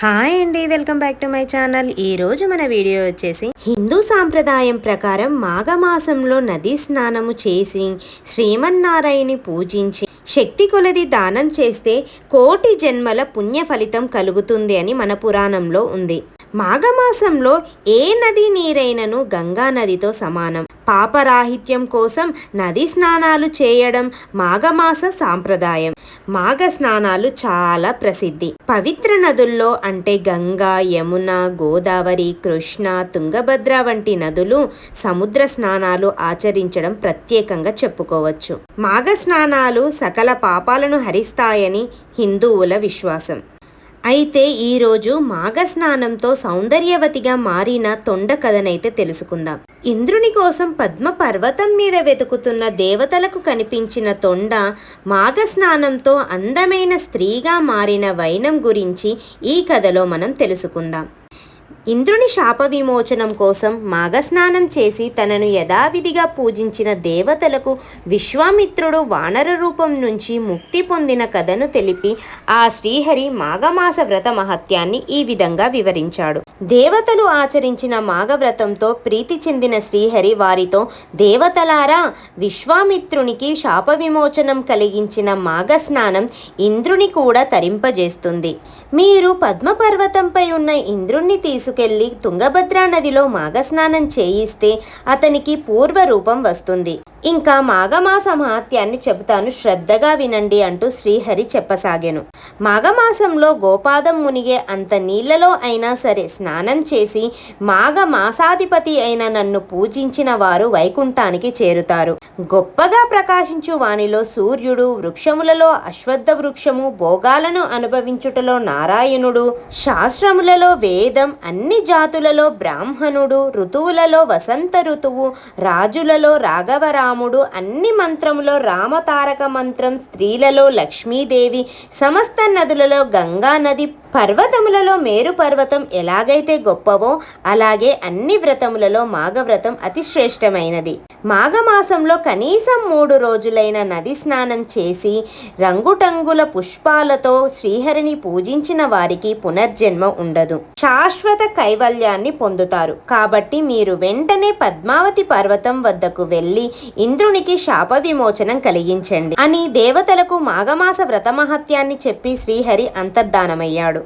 Hi అండి welcome back to my channel. ఈ రోజు మన వీడియో వచ్చేసి హిందూ సాంప్రదాయం ప్రకారం మాఘమాసంలో నదీ స్నానము చేసి శ్రీమన్నారాయణి పూజించి శక్తి కొలది దానం చేస్తే కోటి జన్మల పుణ్య ఫలితం కలుగుతుంది అని మన పురాణంలో ఉంది. మాఘమాసంలో ఏ నది నీరైనను గంగా నదితో సమానం? పాపరాహిత్యం కోసం నది స్నానాలు చేయడం మాఘమాస సాంప్రదాయం. మాఘ స్నానాలు చాలా ప్రసిద్ధి. పవిత్ర నదుల్లో అంటే గంగా యమున గోదావరి కృష్ణ తుంగభద్ర వంటి నదులు సముద్ర స్నానాలు ఆచరించడం ప్రత్యేకంగా చెప్పుకోవచ్చు. మాఘ స్నానాలు సకల పాపాలను హరిస్తాయని హిందువుల విశ్వాసం. అయితే ఈరోజు మాఘ స్నానంతో సౌందర్యవతిగా మారిన తొండ కథనైతే తెలుసుకుందాం. ఇంద్రుని కోసం పద్మ పర్వతం మీద వెతుకుతున్న దేవతలకు కనిపించిన తొండ మాఘస్నానంతో అందమైన స్త్రీగా మారిన వైనం గురించి ఈ కథలో మనం తెలుసుకుందాం. ఇంద్రుని శాప విమోచనం కోసం మాఘస్నానం చేసి తనను యథావిధిగా పూజించిన దేవతలకు విశ్వామిత్రుడు వానర రూపం నుంచి ముక్తి పొందిన కథను తెలిపి ఆ శ్రీహరి మాఘమాస వ్రత మహత్యాన్ని ఈ విధంగా వివరించాడు. దేవతలు ఆచరించిన మాఘవ్రతంతో ప్రీతి చెందిన శ్రీహరి వారితో దేవతలారా విశ్వామిత్రునికి శాప విమోచనం కలిగించిన మాఘస్నానం ఇంద్రుని కూడా తరింపజేస్తుంది. మీరు పద్మపర్వతంపై ఉన్న ఇంద్రుణ్ణి తీసుకెళ్ళి తుంగభద్రా నదిలో మాఘస్నానం చేయిస్తే అతనికి పూర్వ రూపం వస్తుంది. ఇంకా మాఘమాస మహాత్యాన్ని చెబుతాను శ్రద్ధగా వినండి అంటూ శ్రీహరి చెప్పసాగాను. మాఘమాసంలో గోపాదం మునిగే అంత నీళ్ళలో అయినా సరే స్నానం చేసి మాఘమాసాధిపతి అయిన నన్ను పూజించిన వారు వైకుంఠానికి చేరుతారు. గొప్పగా ప్రకాశించు వానిలో సూర్యుడు వృక్షములలో అశ్వత్థ వృక్షము భోగాలను అనుభవించుటలో నారాయణుడు శాస్త్రములలో వేదం అన్ని జాతులలో బ్రాహ్మణుడు ఋతువులలో వసంత ఋతువు రాజులలో రాముడు అన్ని మంత్రములో రామతారక మంత్రం స్త్రీలలో లక్ష్మీదేవి సమస్త నదులలో గంగా నది పర్వతములలో మేరు పర్వతం ఎలాగైతే గొప్పవో అలాగే అన్ని వ్రతములలో మాఘవ్రతం అతి శ్రేష్టమైనది. మాఘమాసంలో కనీసం మూడు రోజులైన నది స్నానం చేసి రంగుటంగుల పుష్పాలతో శ్రీహరిని పూజించిన వారికి పునర్జన్మ ఉండదు. శాశ్వత కైవల్యాన్ని పొందుతారు. కాబట్టి మీరు వెంటనే పద్మావతి పర్వతం వద్దకు వెళ్ళి ఇంద్రునికి శాప విమోచనం కలిగించండి. అని దేవతలకు మాఘమాస వ్రతమహత్యాన్ని చెప్పి శ్రీహరి అంతర్ధానమయ్యాడు.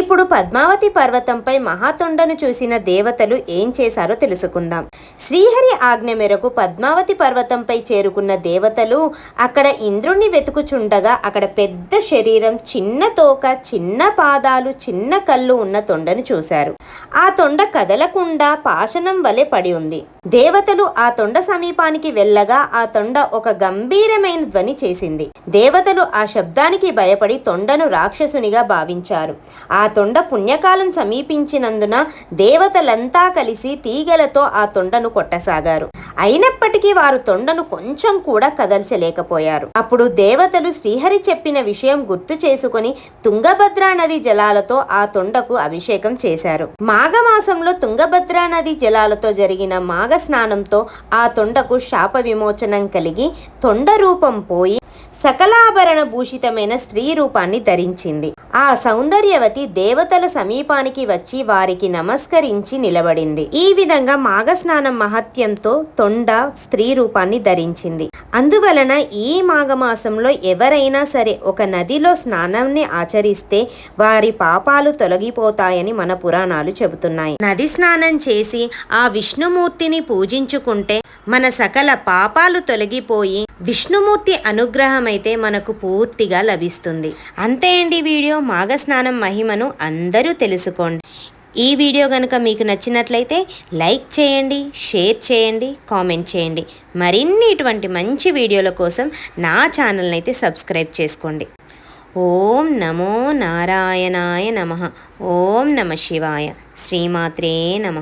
ఇప్పుడు పద్మావతి పర్వతంపై మహాతొండను చూసిన దేవతలు ఏం చేశారో తెలుసుకుందాం. శ్రీహరి ఆజ్ఞ మేరకు పద్మావతి పర్వతంపై చేరుకున్న దేవతలు అక్కడ ఇంద్రుణ్ణి వెతుకుచుండగా అక్కడ పెద్ద శరీరం చిన్న తోక చిన్న పాదాలు చిన్న కళ్ళు ఉన్న తొండను చూశారు. ఆ తొండ కదలకుండా పాషణం వలె పడి ఉంది. దేవతలు ఆ తొండ సమీపానికి వెళ్ళగా ఆ తొండ ఒక గంభీరమైన ధ్వని చేసింది. దేవతలు ఆ శబ్దానికి భయపడి తొండను రాక్షసునిగా భావించారు. ఆ తొండ పుణ్యకాలం సమీపించినందున దేవతలంతా కలిసి తీగలతో ఆ తొండను కొట్టసాగారు. అయినప్పటికీ వారు తొండను కొంచెం కూడా కదల్చలేకపోయారు. అప్పుడు దేవతలు శ్రీహరి చెప్పిన విషయం గుర్తు చేసుకుని తుంగభద్రా నది జలాలతో ఆ తొండకు అభిషేకం చేశారు. మాఘమాసంలో తుంగభద్రా నది జలాలతో జరిగిన మాఘ స్నానంతో ఆ తొండకు శాప విమోచనం కలిగి తొండ రూపం పోయి సకలాభరణ భూషితమైన స్త్రీ రూపాన్ని ధరించింది. ఆ సౌందర్యవతి దేవతల సమీపానికి వచ్చి వారికి నమస్కరించి నిలబడింది. ఈ విధంగా మాఘస్నానం మహత్యంతో తొండ స్త్రీ రూపాన్ని ధరించింది. అందువలన ఈ మాఘమాసంలో ఎవరైనా సరే ఒక నదిలో స్నానాన్ని ఆచరిస్తే వారి పాపాలు తొలగిపోతాయని మన పురాణాలు చెబుతున్నాయి. నది స్నానం చేసి ఆ విష్ణుమూర్తిని పూజించుకుంటే మన సకల పాపాలు తొలగిపోయి విష్ణుమూర్తి అనుగ్రహం అయితే మనకు పూర్తిగా లభిస్తుంది. అంతే అండి వీడియో. మాఘస్నానం మహిమను అందరూ తెలుసుకోండి. ఈ వీడియో కనుక మీకు నచ్చినట్లయితే లైక్ చేయండి షేర్ చేయండి కామెంట్ చేయండి. మరిన్ని ఇటువంటి మంచి వీడియోల కోసం నా ఛానల్ని అయితే సబ్స్క్రైబ్ చేసుకోండి. ఓం నమో నారాయణాయ నమ. ఓం నమ శివాయ. శ్రీమాత్రే నమ.